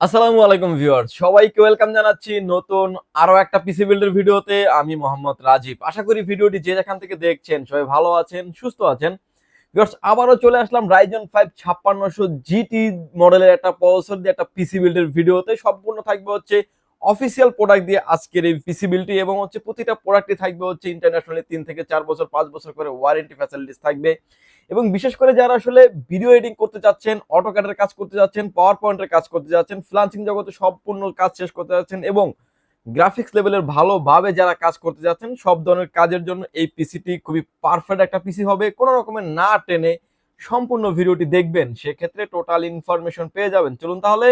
আসসালামু আলাইকুম ভিউয়ার্স। সবাইকে ওয়েলকাম জানাচ্ছি নতুন আরও একটা পিসি বিল্ডের ভিডিওতে। আমি মোহাম্মদ রাজীব। আশা করি ভিডিওটি যে যেখান থেকে দেখছেন সবাই ভালো আছেন, সুস্থ আছেন। ভিউয়ার্স, আবারও চলে আসলাম রাইজন ফাইভ ছাপ্পান্নশো জিটি মডেলের একটা প্রসেসর দিয়ে একটা পিসি বিল্ডের ভিডিওতে। সম্পূর্ণ থাকবে হচ্ছে অফিসিয়াল প্রোডাক্ট দিয়ে আজকের এই পিসি বিল্ডটি এবং হচ্ছে প্রতিটা প্রোডাক্টই থাকবে হচ্ছে ইন্টারন্যাশনালি তিন থেকে চার বছর, পাঁচ বছর করে ওয়ারেন্টি ফ্যাসিলিটিস থাকবে। এবং বিশেষ করে যারা আসলে ভিডিও এডিটিং করতে চাচ্ছেন অটো ক্যাটের কাজ করতে যাচ্ছেন পাওয়ার পয়েন্টের কাজ করতে যাচ্ছেন ফ্লান্সিং জগতে সম্পূর্ণ কাজ শেষ করতে যাচ্ছেন এবং গ্রাফিক্স লেভেলের ভালোভাবে যারা কাজ করতে যাচ্ছেন সব ধরনের কাজের জন্য এই পিসিটি খুবই পারফেক্ট একটা পিসি হবে। কোনো রকমের না টেনে সম্পূর্ণ ভিডিওটি দেখবেন, সেক্ষেত্রে টোটাল ইনফরমেশন পেয়ে যাবেন। চলুন তাহলে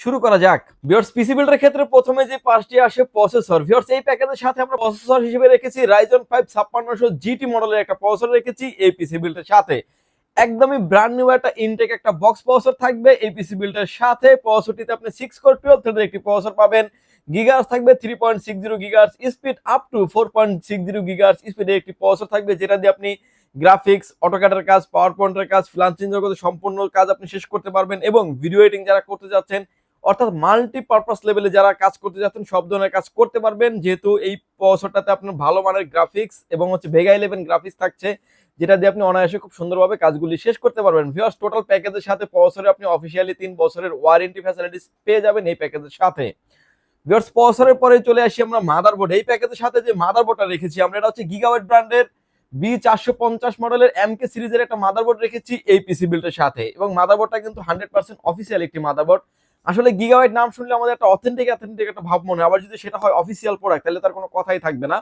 শুরু করা যাক। ভিউয়ার্স পিসি বিল্ডের ক্ষেত্রে প্রথমে যে পাঁচটি আসে প্রসেসর ভিউয়ার্স এই প্যাকেজের সাথে আমরা প্রসেসর হিসেবে রেখেছি রাইজন ফাইভ ছাপ্পান্নশো জিটি মডেলের একটা প্রসেসর রেখেছি এই পিসি বিল্ডের সাথে। একদমই ব্র্যান্ড নিউ একটা ইনটেক একটা বক্স প্রসেসর থাকবে এই পিসি বিল্ডের সাথে। প্রসেসরটিতে আপনি সিক্স কোর টুয়েলভ থ্রেডের একটি প্রসেসর পাবেন। গিগার্স থাকবে three point six zero gigahertz speed up to four point six zero gigahertz স্পিডের একটি প্রসেসর থাকবে যেটা দিয়ে আপনি গ্রাফিক্স অটোক্যাডের কাজ পাওয়ার পয়েন্টের কাজ ফ্লান্সিং জগতে সম্পূর্ণ কাজ আপনি শেষ করতে পারবেন এবং ভিডিও এডিটিং যারা করতে যাচ্ছেন অর্থাৎ মাল্টিপারপাস লেভেলে যারা কাজ করতে যাচ্ছেন, সব ধরনের কাজ করতে পারবেন। যেহেতু এই প্রসেসরটাতে আপনার ভালো মানের গ্রাফিক্স এবং হচ্ছে ভেগা ইলেভেন গ্রাফিক্স থাকছে, যেটা দিয়ে আপনি অনায়াসে খুব সুন্দরভাবে কাজগুলি শেষ করতে পারবেন। ভিউয়ার্স টোটাল প্যাকেজের সাথে প্রসেসরে আপনি অফিসিয়ালি তিন বছরের ওয়ারেন্টি ফ্যাসিলিটিস পেয়ে যাবেন এই প্যাকেজের সাথে। ভিউয়ার্স প্রসেসরের পরে চলে আসি আমরা মাদারবোর্ড এই প্যাকেজের সাথে যে মাদারবোর্ডটা রেখেছি আমরা, এটা হচ্ছে গিগাওয়েট ব্র্যান্ডের বি চারশো পঞ্চাশ মডেলের এম কে সিরিজের একটা মাদারবোর্ড রেখেছি এই পিসি বিল্ডের সাথে। এবং মাদার মাদারবোর্ডটা কিন্তু হান্ড্রেড পার্সেন্ট অফিসিয়াল একটি মাদারবোর্ড আসলে গিগাওয়াইট নাম শুনলে আমাদের একটা অথেন্টিক অথেন্টিক একটা ভাব মনে হয়। আবার যদি সেটা হয় অফিসিয়াল প্রোডাক্ট তাহলে তার কোনো কথাই থাকবে না।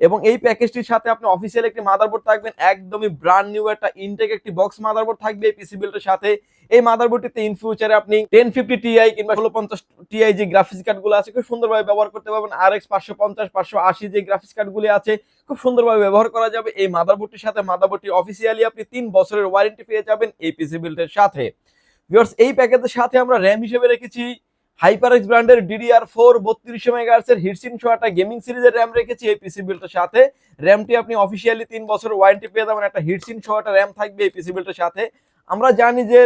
এবং এই প্যাকেজটির সাথে আপনি অফিসিয়াল একটি মাদারবোর্ড থাকবেন, একদমই ব্র্যান্ড নিউ একটা ইনটেক একটি বক্স মাদারবোর্ড থাকবে এই পিসি বিল্ডের সাথে। এই মাদারবোর্ডটিতে ইন ফিউচারে আপনি টেন ফিফটি টিআই কিংবা ষোলো পঞ্চাশ টিআই যে গ্রাফিক্স কার্ডগুলো আছে, খুব সুন্দরভাবে ব্যবহার করতে পারবেন। আর এক্স পাঁচশো পঞ্চাশ, পাঁচশো আশি যে গ্রাফিক্স কার্ডগুলি আছে, খুব সুন্দরভাবে ব্যবহার করা যাবে। এই মাদারবোর্ডটির সাথে মাদারবোর্ডটি অফিসিয়ালি আপনি তিন বছরের ওয়ারেন্টি পেয়ে যাবেন এই পিসি বিল্ডের সাথে। ভিউয়ার্স এই প্যাকেজের সাথে আমরা র্যাম হিসেবে রেখেছি। হাইপারএক্স ব্র্যান্ডের ডিডিআর ফোর বত্রিশশো মেগাহার্সের হিটসিন শো একটা গেমিং সিরিজের র্যাম রেখেছি এই পিসি বিল্ডের সাথে। র্যামটি আপনি অফিসিয়ালি তিন বছর ওয়ারেন্টি পেয়ে যাবেন। একটা হিটসিন শো একটা র্যাম থাকবে এই পিসি বিল্ডের সাথে। আমরা জানি যে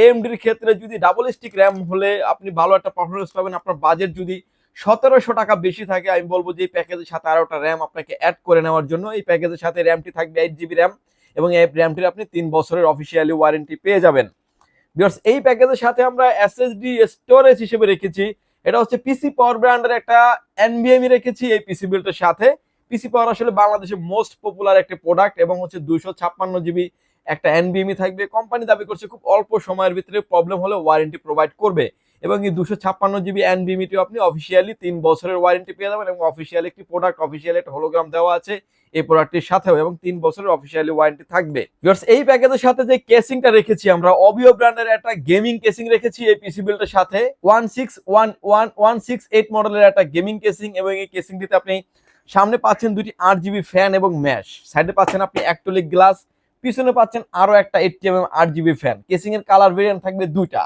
এএমডির ক্ষেত্রে যদি ডাবল স্টিক র্যাম হলে আপনি ভালো একটা পারফরমেন্স পাবেন। আপনার বাজেট যদি সতেরোশো টাকা বেশি থাকে, আমি বলব যে এই প্যাকেজের সাথে আরও একটা র্যাম আপনাকে অ্যাড করে নেওয়ার জন্য। এই প্যাকেজের সাথে র্যামটি থাকবে এইট জিবি র্যাম এবং এই র্যামটির আপনি তিন বছরের অফিসিয়ালি ওয়ারেন্টি পেয়ে যাবেন। বিকজ এই প্যাকেজের সাথে আমরা এসএসডি স্টোরেজ হিসেবে রেখেছি। এটা হচ্ছে পিসি পাওয়ার ব্র্যান্ডের একটা এনবিএমই রেখেছি এই পিসি বিল্ডের সাথে। পিসি পাওয়ার আসলে বাংলাদেশের মোস্ট পপুলার একটা প্রোডাক্ট এবং হচ্ছে দুইশো ছাপ্পান্ন জিবি একটা এনবিএমই থাকবে। কোম্পানি দাবি করছে খুব অল্প সময়ের ভিতরে প্রবলেম হলে ওয়ারেন্টি প্রোভাইড করবে। এবং এই দুশো ছাপ্পান্ন জিবি এনবিএমইটিও আপনি অফিসিয়ালি তিন বছরের ওয়ারেন্টি পেয়ে যাবেন এবং অফিসিয়ালি একটি প্রোডাক্ট অফিসিয়ালি একটা হোলোগ্রাম দেওয়া আছে এই প্রোডাক্টটির সাথেও এবং তিন বছরের অফিসিয়ালি ওয়ারেন্টি থাকবে। এই প্যাকেজের সাথে যে কেসিংটা রেখেছি, আমরা অবিও ব্র্যান্ডের একটা গেমিং কেসিং রেখেছি এই পিসি বিল্ডের সাথে। One six one one one six eight মডেলের একটা গেমিং কেসিং এবং এই কেসিংটিতে আপনি সামনে পাচ্ছেন দুটি আট জিবি ফ্যান এবং ম্যাশ সাইডে পাচ্ছেন আপনি অ্যাক্টোলিক গ্লাস পিছনে পাচ্ছেন আরও একটা এইটটি এম আট জিবি ফ্যান কেসিং এর কালার ভেরিয়েন্ট থাকবে দুইটা।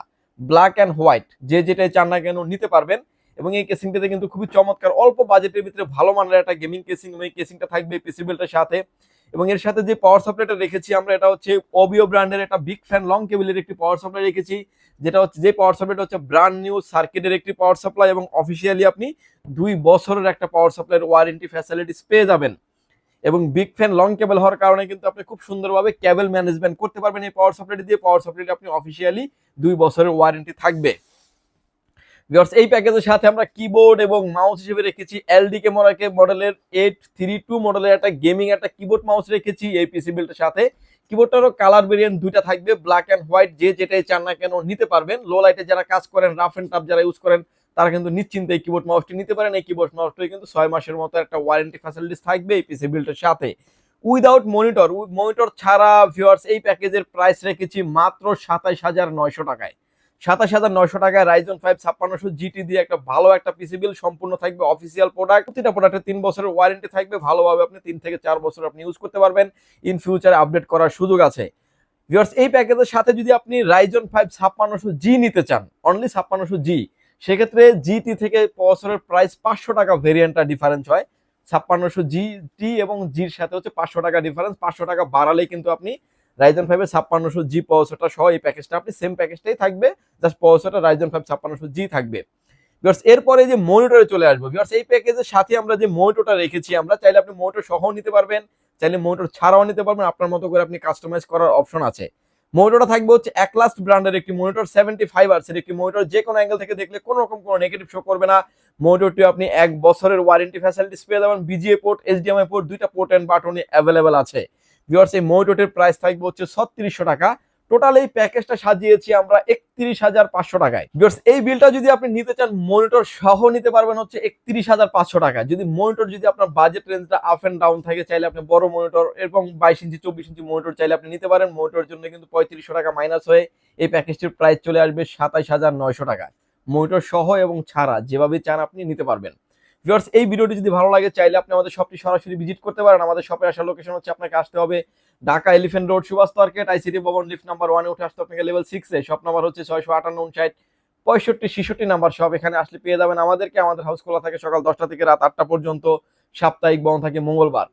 ব্ল্যাক অ্যান্ড হোয়াইট যে যেটাই চান না কেন নিতে পারবেন। এবং এই কেসিংটাতে কিন্তু খুবই চমৎকার, অল্প বাজেটের ভিতরে ভালো মানের একটা গেমিং কেসিং এবং এই কেসিংটা থাকবে পিসি বিল্ডের সাথে। এবং এর সাথে যে পাওয়ার সাপ্লাইটা রেখেছি আমরা, এটা হচ্ছে অবিও ব্র্যান্ডের একটা বিগ ফ্যান লং কেবিলের একটি পাওয়ার সাপ্লাই রেখেছি। যেটা হচ্ছে, যে পাওয়ার সাপ্লাইটা হচ্ছে ব্র্যান্ড নিউ সার্কিটের একটি পাওয়ার সাপ্লাই এবং অফিসিয়ালি আপনি দুই বছরের একটা পাওয়ার সাপ্লাইয়ের ওয়ারেন্টি ফ্যাসিলিটিস পেয়ে যাবেন। এবং বিগ ফ্যান লং কেবল হওয়ার কারণে কিন্তু আপনি খুব সুন্দরভাবে কেবল ম্যানেজমেন্ট করতে পারবেন এই পাওয়ার সাপ্লাইটি দিয়ে। পাওয়ার সাপ্লাইটি আপনি অফিসিয়ালি দুই বছরের ওয়ারেন্টি থাকবে। এই প্যাকেজের সাথে আমরা কিবোর্ড এবং মাউস হিসেবে রেখেছি। এলডিকে মরাকে মডেলের এইট থ্রি টু মডেলের একটা গেমিং একটা কিবোর্ড মাউস রেখেছি এই পিসি বিল্ডের সাথে। কিবোর্ডটারও কালার ভেরিয়েন্ট দুইটা থাকবে ব্ল্যাক অ্যান্ড হোয়াইট যে যেটাই চান না কেন নিতে পারবেন। লো লাইটে যারা কাজ করেন রাফ অ্যান্ড টাফ যারা ইউজ করেন তারা কিন্তু নিশ্চিন্তে এই কিবোর্ড মাউসটি নিতে পারেন। এই কিবোর্ড মাউসটি কিন্তু ছয় মাসের মতো একটা ওয়ারেন্টি ফ্যাসিলিটিস থাকবে এই পিসি বিল্ডের সাথে। উইদাউট মনিটর মনিটর ছাড়া ভিউয়ার্স এই প্যাকেজের প্রাইস রেখেছি মাত্র সাতাইশ হাজার নয়শো টাকায়। সাতাশ হাজার নয়শো টাকায় রাইজন ফাইভ ছাপ্পান্নশো জিটি দিয়ে একটা ভালো একটা পিসি বিল সম্পূর্ণ থাকবে অফিসিয়াল প্রোডাক্ট প্রতিটা প্রোডাক্টের তিন বছরের ওয়ারেন্টি থাকবে, ভালোভাবে আপনি তিন থেকে চার বছর আপনি ইউজ করতে পারবেন। ইন ফিউচারে আপডেট করার সুযোগ আছে। ভিউয়ার্স এই প্যাকেজের সাথে যদি আপনি রাইজন ফাইভ ছাপ্পান্নশো জি নিতে চান অনলি ছাপ্পান্নশো জি সেক্ষেত্রে জিটি থেকে বছরের প্রাইস পাঁচশো টাকা ভেরিয়েন্টটা ডিফারেন্স হয়। ছাপ্পান্নশো জি টি এবং জির সাথে হচ্ছে পাঁচশো টাকা ডিফারেন্স পাঁচশো টাকা বাড়ালেই কিন্তু আপনি রাইজন ফাইভের ছাপ্পান্নশো জি প্রসেসরটা সহ এই প্যাকেজটা আপনি সেম প্যাকেজটাই থাকবে জাস্ট প্রসেসরটা রাইজন ফাইভ ছাপ্পান্নশো জি থাকবে। ভিউয়ার্স এরপরে যে মনিটরে চলে আসব। ভিউয়ার্স এই প্যাকেজের সাথে আমরা যে মনিটরটা রেখেছি, আমরা চাইলে আপনি মনিটর সহ নিতে পারবেন, চাইলে মনিটর ছাড়াও নিতে পারবেন, আপনার মতো করে আপনি কাস্টমাইজ করার অপশন আছে। মনিটরটা থাকবে হচ্ছে একলাস্ট ব্র্যান্ডের একটি মনিটর সেভেন্টি ফাইভ আর্সের একটি মনিটর যে কোনো অ্যাঙ্গেল থেকে দেখলে কোনো রকম কোনো নেগেটিভ শো করবে না। মনিটরটি আপনি এক বছরের ওয়ারেন্টি ফ্যাসিলিটিস পেয়ে যাবেন। বিজিএ পোর্ট এইচডিএমআই পোর্ট দুইটা পোর্ট অ্যান্ড বাটনই অ্যাভেলেবেল আছে। ভিউয়ার্স এই মনিটরটির প্রাইস থাকবে হচ্ছে ছত্রিশশো টাকা। টোটাল এই প্যাকেজটা সাজিয়েছি আমরা একত্রিশ হাজার পাঁচশো টাকায়। ভিউয়ার্স এই বিলটা যদি আপনি নিতে চান মনিটর সহ নিতে পারবেন হচ্ছে একত্রিশ হাজার পাঁচশো টাকা যদি মনিটর যদি আপনার বাজেট রেঞ্জটা আপ এন্ড ডাউন থাকে, চাইলে আপনি বড় মনিটর এবং বাইশ ইঞ্চি, চব্বিশ ইঞ্চি মনিটর চাইলে আপনি নিতে পারেন। মনিটরের জন্য কিন্তু পঁয়ত্রিশশো টাকা মাইনাস হয়ে এই প্যাকেজটির প্রাইস চলে আসবে সাতাইশ হাজার নয়শো টাকা মনিটর সহ এবং ছাড়া যেভাবে চান আপনি নিতে পারবেন। ভিউয়ার্স এই ভিডিওটি যদি ভালো লাগে, চাইলে আপনি আমাদের শপটি সরাসরি ভিজিট করতে পারেন। আমাদের শপে আসার লোকেশন হচ্ছে আপনাকে আসতে হবে Dhaka elephant road Subhash market ICT Bhaban lift number ওয়ানে উঠে আসতে আপনাকে লেভেল সিক্সে শপ নাম্বার হচ্ছে ছয়শো আটান্ন, উনষাট, পঁয়ষট্টি, ছেষট্টি নাম্বার সব এখানে আসলে পেয়ে যাবেন আমাদেরকে। আমাদের হাউস খোলা থাকে সকাল দশটা থেকে রাত আটটা পর্যন্ত। সাপ্তাহিক বন্ধ থাকে মঙ্গলবার।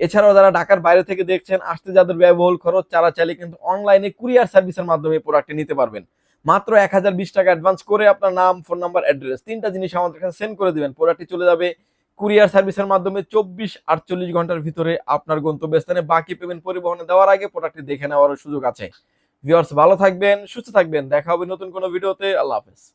এছাড়াও যারা ঢাকার বাইরে থেকে দেখছেন, আসতে যাদের ব্যয়বহুল খরচ চারা চাইলে কিন্তু অনলাইনে কুরিয়ার সার্ভিসের মাধ্যমে প্রোডাক্টটি নিতে পারবেন। মাত্র এক হাজার বিশ টাকা অ্যাডভান্স করে আপনার নাম ফোন নাম্বার অ্যাড্রেস তিনটা জিনিস আমাদের কাছে সেন্ড করে দেবেন। প্রোডাক্টটি চলে যাবে কুরিয়ার সার্ভিসের মাধ্যমে চব্বিশ আটচল্লিশ ঘণ্টার ভিতরে আপনার গন্তব্যস্থানে। বাকি পেমেন্ট পরিবহনে দেওয়ার আগে প্রোডাক্টটি দেখে নেওয়ার সুযোগ আছে। ভিউয়ার্স ভালো থাকবেন, সুস্থ থাকবেন। দেখা হবে নতুন কোনো ভিডিওতে আল্লাহ হাফেজ।